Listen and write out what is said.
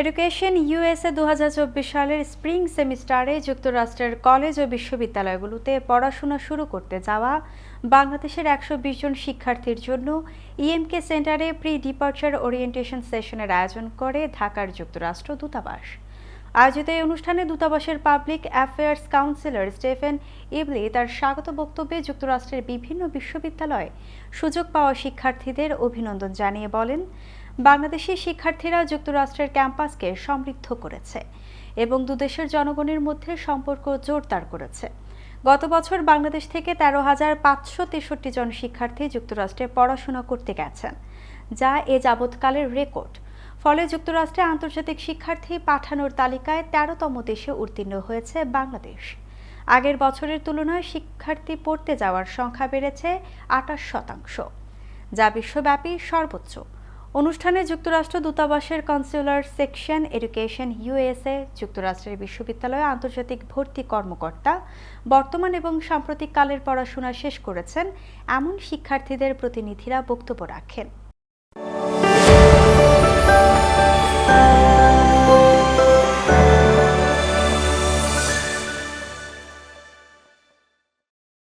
Education USA দু চব্বিশ সালের স্প্রিং সেমিস্টারে যুক্তরাষ্ট্রের কলেজ ও বিশ্ববিদ্যালয়গুলোতে পড়াশোনা শুরু করতে যাওয়া বাংলাদেশের একশো বিশ জন শিক্ষার্থীর জন্য ইএমকে সেন্টারে প্রি ডিপার্চার ওরিয়েন্টেশন সেশনের আয়োজন করে ঢাকার যুক্তরাষ্ট্র দূতাবাস। আয়োজিত এই অনুষ্ঠানে দূতাবাসের public affairs counsellor Stephen Ibelli তার স্বাগত বক্তব্যে যুক্তরাষ্ট্রের বিভিন্ন বিশ্ববিদ্যালয়ে সুযোগ পাওয়া শিক্ষার্থীদের অভিনন্দন জানিয়ে বলেন বাংলাদেশি শিক্ষার্থীরা যুক্তরাষ্ট্রের ক্যাম্পাসকে সমৃদ্ধ করেছে এবং দুদেশের জনগণের মধ্যে সম্পর্ক জোরদার করেছে। গত বছর বাংলাদেশ থেকে তেরো হাজার পাঁচশো তেষট্টি জন শিক্ষার্থী যুক্তরাষ্ট্রে পড়াশোনা করতে গেছেন, যা এ যাবৎকালের রেকর্ড। ফলে যুক্তরাষ্ট্রে আন্তর্জাতিক শিক্ষার্থী পাঠানোর তালিকায় তেরোতম দেশে উত্তীর্ণ হয়েছে বাংলাদেশ। আগের বছরের তুলনায় শিক্ষার্থী পড়তে যাওয়ার সংখ্যা বেড়েছে আটাশ শতাংশ, যা বিশ্বব্যাপী সর্বোচ্চ। অনুষ্ঠানে যুক্তরাষ্ট্র দূতাবাসের কনসিউলার সেকশন এডুকেশন ইউএসএ, যুক্তরাষ্ট্রের বিশ্ববিদ্যালয়ে আন্তর্জাতিক ভর্তি কর্মকর্তা, বর্তমান এবং সাম্প্রতিককালের পড়াশোনা শেষ করেছেন, এমন শিক্ষার্থীদের প্রতিনিধিরা বক্তব্য রাখেন।